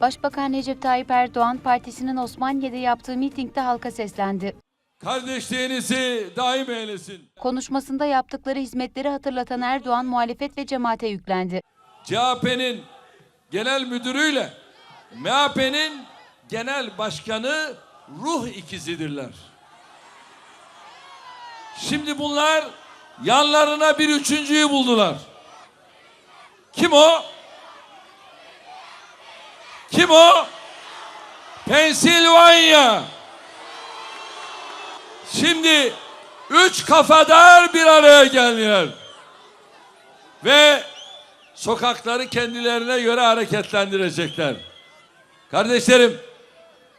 Başbakan Recep Tayyip Erdoğan partisinin Osmaniye'de yaptığı mitingde halka seslendi. Kardeşliğinizi daim eylesin. Konuşmasında yaptıkları hizmetleri hatırlatan Erdoğan muhalefet ve cemaate yüklendi. CHP'nin genel müdürüyle MHP'nin genel başkanı ruh ikizidirler. Şimdi bunlar yanlarına bir üçüncüyü buldular. Kim o? Kim o? Pensilvanya. Şimdi üç kafadar bir araya geldiler. Ve sokakları kendilerine göre hareketlendirecekler. Kardeşlerim,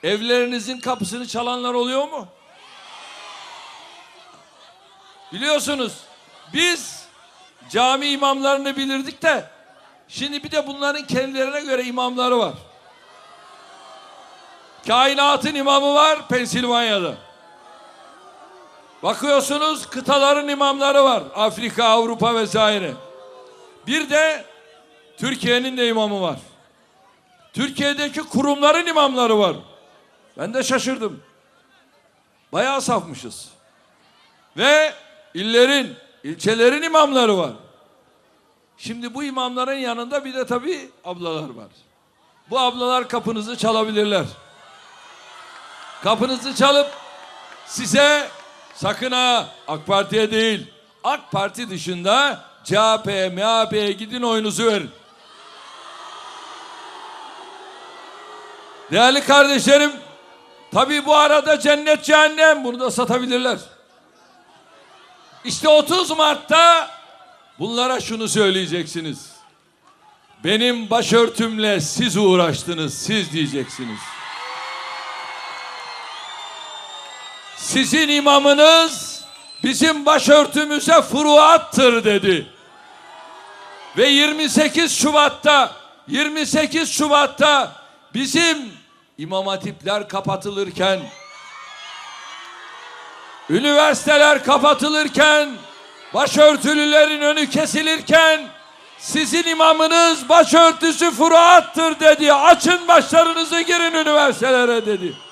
evlerinizin kapısını çalanlar oluyor mu? Biliyorsunuz biz cami imamlarını bilirdik de şimdi bir de bunların kendilerine göre imamları var. Kainatın imamı var Pensilvanya'da. Bakıyorsunuz kıtaların imamları var. Afrika, Avrupa vesaire. Bir de Türkiye'nin de imamı var. Türkiye'deki kurumların imamları var. Ben de şaşırdım. Bayağı safmışız. Ve illerin, ilçelerin imamları var. Şimdi bu imamların yanında bir de tabii ablalar var. Bu ablalar kapınızı çalabilirler. Kapınızı çalıp size sakın ha AK Parti'ye değil AK Parti dışında CHP'ye, MHP'ye gidin oyunuzu verin. Değerli kardeşlerim, tabii bu arada cennet cehennem bunu da satabilirler. İşte 30 Mart'ta bunlara şunu söyleyeceksiniz. Benim başörtümle siz uğraştınız, siz diyeceksiniz. Sizin imamınız bizim başörtümüze furuattır dedi. Ve 28 Şubat'ta 28 Şubat'ta bizim imam hatipler kapatılırken üniversiteler kapatılırken başörtülülerin önü kesilirken sizin imamınız başörtüsü furuattır dedi. Açın başlarınızı girin üniversitelere dedi.